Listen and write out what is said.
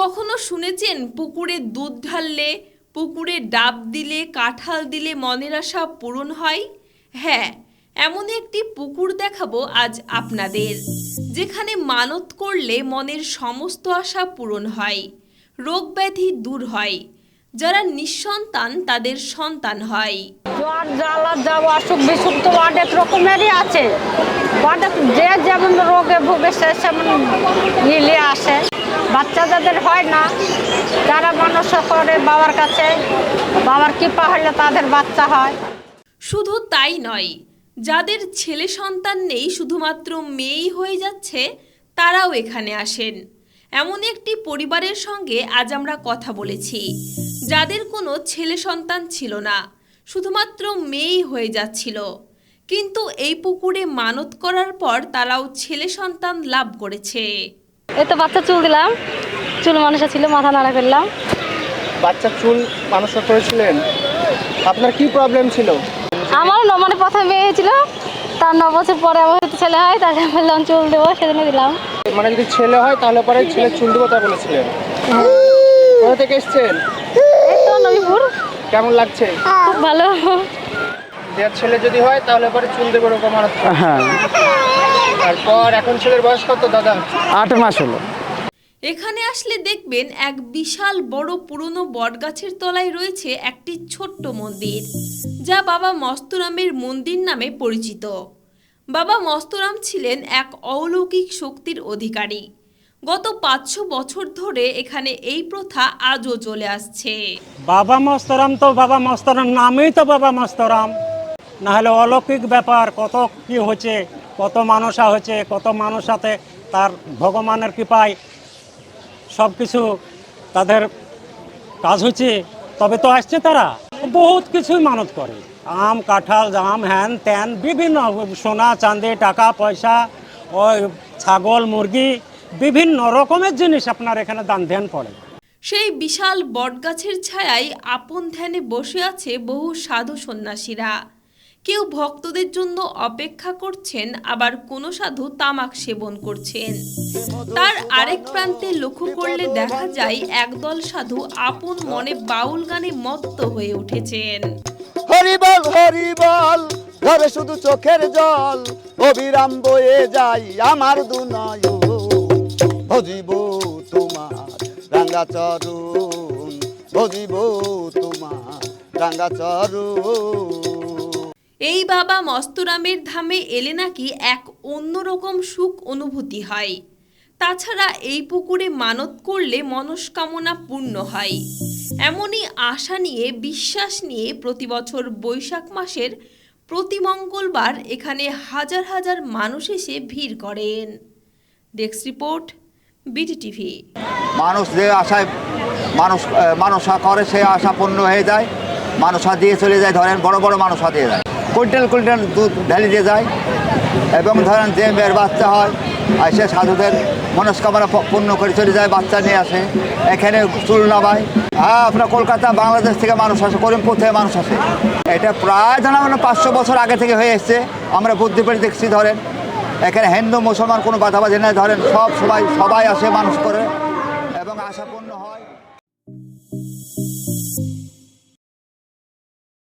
কখনো শুনেছেন পুকুরে দুধ ঢাললে, পুকুরে ডাব দিলে, কাঁঠাল দিলে মনের আশা পূরণ হয়? হ্যাঁ এমন একটি পুকুর দেখাবো আজ আপনাদের, যেখানে মানত করলে মনের সমস্ত আশা পূরণ হয়, রোগ ব্যাধি দূর হয়, যারা নিঃসন্তান তাদের সন্তান হয়। জ্বর, জ্বালা অসুখ বিসুখ তো অনেক রকমেরই আছে। যে যেমন রোগে ভুগে সে সেমন আসে। বাচ্চা যাদের হয় না তারা মানুষ করে বাবার কাছে, বাবার কৃপা হলে তাদের বাচ্চা হয়। শুধু তাই নয়, যাদের ছেলে সন্তান নেই, শুধুমাত্র মেয়েই হয়ে যাচ্ছে, তারাও এখানে আসেন। এমন একটি পরিবারের সঙ্গে আজ আমরা কথা বলেছি। যাদের কোনো ছেলে সন্তান ছিল না, শুধুমাত্র মেয়েই হয়ে যাচ্ছিল। কিন্তু এই পুকুরে মানত করার পর তারাও ছেলে সন্তান লাভ করেছে। এই তো বাচ্চা চুল দিলাম। চুল মানুষের ছিল মাথা নাড়া করলাম। বাচ্চা চুল মানুষ করেছিলেন? আপনার কি প্রবলেম ছিল? আমার ন মানে প্রথমে মেয়ে হয়েছিল। তার ন বছর পরে আমার হয়তো ছেলে হয় তাকে বললাম চুল দেবো সেজন্য দিলাম। মানে যদি ছেলে হয় তাহলে পরে ছেলে চুল দেবো তাই বলেছিলেন? কোথা থেকে এসছেন? এই তো নবীপুর কেমন লাগছে? খুব ভালো। যে ছেলে যদি হয় তাহলে পরে চুল দেবো ওরকম আর হ্যাঁ। তারপর এখন ছেলের বয়স কত দাদা? আট মাস হলো। এখানে আসলে দেখবেন এক বিশাল বড় পুরনো বটগাছের তলায় রয়েছে একটি ছোট্ট মন্দির যা বাবা মস্তরামের মন্দির নামে পরিচিত। বাবা মস্তরাম ছিলেন এক অলৌকিক শক্তির অধিকারী। গত পাঁচশো বছর ধরে এখানে এই প্রথা আজও চলে আসছে। বাবা মস্তরাম তো বাবা মস্তরাম নামেই তো বাবা মস্তরাম। না হলে অলৌকিক ব্যাপার কত কি হচ্ছে? কত মানুষা হচ্ছে কত মানুষ সাথে তার ভগবানের কৃপায় সব কিছু তাদের কাজ হচ্ছে তবে তো আসছে তারা। বহুত কিছুই মানত করে। আম, কাঁঠাল, জাম হ্যান ত্যান, বিভিন্ন সোনা, চাঁদি, টাকা, পয়সা, ওই ছাগল, মুরগি, বিভিন্ন রকমের জিনিস আপনার এখানে দান ধ্যান পড়ে। সেই বিশাল বটগাছের ছায়ায় আপন ধ্যানে বসে আছে বহু সাধু সন্ন্যাসীরা। কেউ ভক্তদের জন্য অপেক্ষা করছেন, আবার কোনো সাধু তামাক সেবন করছেন। তার আরেক প্রান্তে লক্ষ্য করলে দেখা যায়, একদল সাধু আপন মনে বাউল গানে মত্ত হয়ে উঠেছেন। হরিবল হরিবল শুধু চোখের জল, অবিরাম বয়ে যাই আমার দুনয় ভজিব তোমার রাঙ্গা চরুন ভজিব তোমার রাঙ্গা এই বাবা মস্তরামের ধামে এলে নাকি এক অন্যরকম সুখ অনুভূতি হয়। তাছাড়া এই পুকুরে মানত করলে মনস্কামনা পূর্ণ হয়। এমনই আশা নিয়ে, বিশ্বাস নিয়ে প্রতি বছর বৈশাখ মাসের প্রতি মঙ্গলবার এখানে হাজার হাজার মানুষ এসে ভিড় করেন। Desk report BT TV. মানুষ যে আশায়, মানুষ মানসা করে সে আশা পূর্ণ হয়ে যায়। মানসা দিয়ে চলে যায়, ধরেন বড় বড় মানসা দিয়ে যায়। কুইন্টাল কুইন্টাল দুধ ঢালি দিয়ে যায়। এবং ধরেন যে মেয়ের বাচ্চা হয়, আর সে সাধুদের মনস্কামনা পূর্ণ করে চলে যায়, বাচ্চা নিয়ে আসে। এখানে চুল নামায়। হ্যাঁ আপনার কলকাতা, বাংলাদেশ থেকে মানুষ আসে, করিমপুর থেকে মানুষ আসে। এটা প্রায় ধরেন আমরা পাঁচশো বছর আগে থেকে হয়ে এসছে। আমরা বুদ্ধি পেরে দেখছি, ধরেন। এখানে হিন্দু, মুসলমান কোনো বাধাবাধি নেই, ধরেন। সব সবাই সবাই আসে, মানুষ করে। এবং আশা পূর্ণ হয়